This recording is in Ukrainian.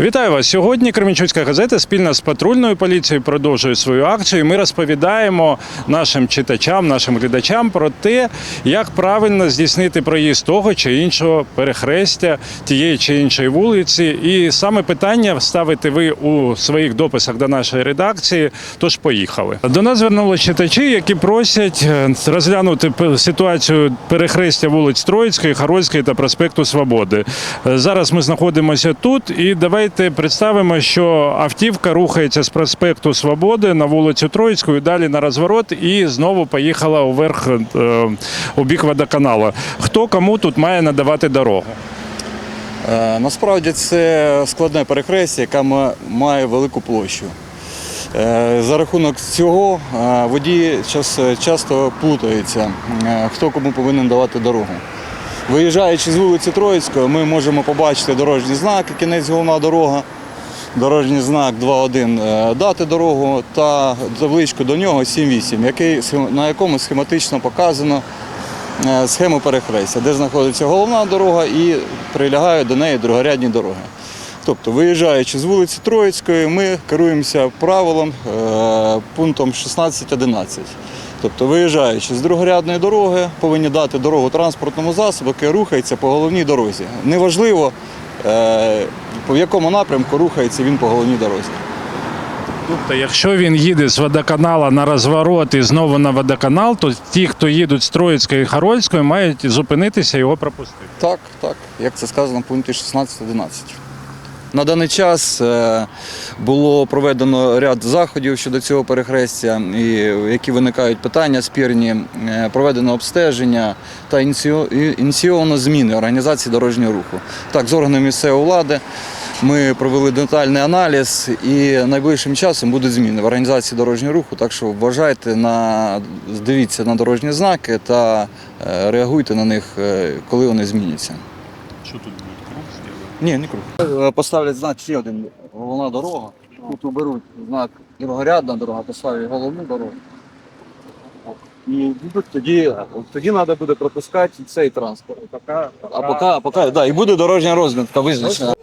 Вітаю вас сьогодні. Кременчуцька газета спільно з патрульною поліцією продовжує свою акцію. Ми розповідаємо нашим читачам, нашим глядачам про те, як правильно здійснити проїзд того чи іншого перехрестя тієї чи іншої вулиці. І саме питання ставите ви у своїх дописах до нашої редакції. Тож поїхали. До нас звернулися читачі, які просять е, розглянути ситуацію перехрестя вулиць Троїцької, Харольської та проспекту Свободи. Е, Зараз ми знаходимося тут і давайте представимо, що автівка рухається з проспекту Свободи на вулицю Троїцьку далі на розворот і знову поїхала уверх е, у бік водоканалу. Хто кому тут має надавати дорогу? Е, Насправді це складне перехрестя, яке ма- має велику площу. Е, За рахунок цього водії час- часто плутаються, е, хто кому повинен давати дорогу. Виїжджаючи з вулиці Троїцької, ми можемо побачити дорожній знак, кінець головна дорога, дорожній знак 2.1 е, дати дорогу та табличку до нього 7.8, який, на якому схематично показано е, схему перехрестя, де знаходиться головна дорога і прилягають до неї другорядні дороги. Тобто, виїжджаючи з вулиці Троїцької, ми керуємося правилом е, пунктом 16.11. Тобто, виїжджаючи з другорядної дороги, повинні дати дорогу транспортному засобу, який рухається по головній дорозі. Неважливо, е, по якому напрямку рухається він по головній дорозі. Тобто, якщо він їде з водоканала на розворот і знову на водоканал, то ті, хто їдуть з Троїцької і Харольської, мають зупинитися і його пропустити. Так, так, як це сказано в пункті 16.11. На даний час е, було проведено ряд заходів щодо цього перехрестя, які виникають питання спірні, Е, проведено обстеження та ініційовано зміни організації дорожнього руху. Так, з органами місцевої влади ми провели детальний аналіз і найближчим часом будуть зміни в організації дорожнього руху. Так що вважайте на дивіться на дорожні знаки та е, реагуйте на них, коли вони зміняться. Що тут? Ні, не круг. Е, Поставлять знак ще один головна дорога. Тут уберуть знак другорядна дорога, поставлять головну дорогу. І будуть тоді, тоді треба буде пропускати цей транспорт. А поки, а поки, да, і буде дорожня розмітка визначена.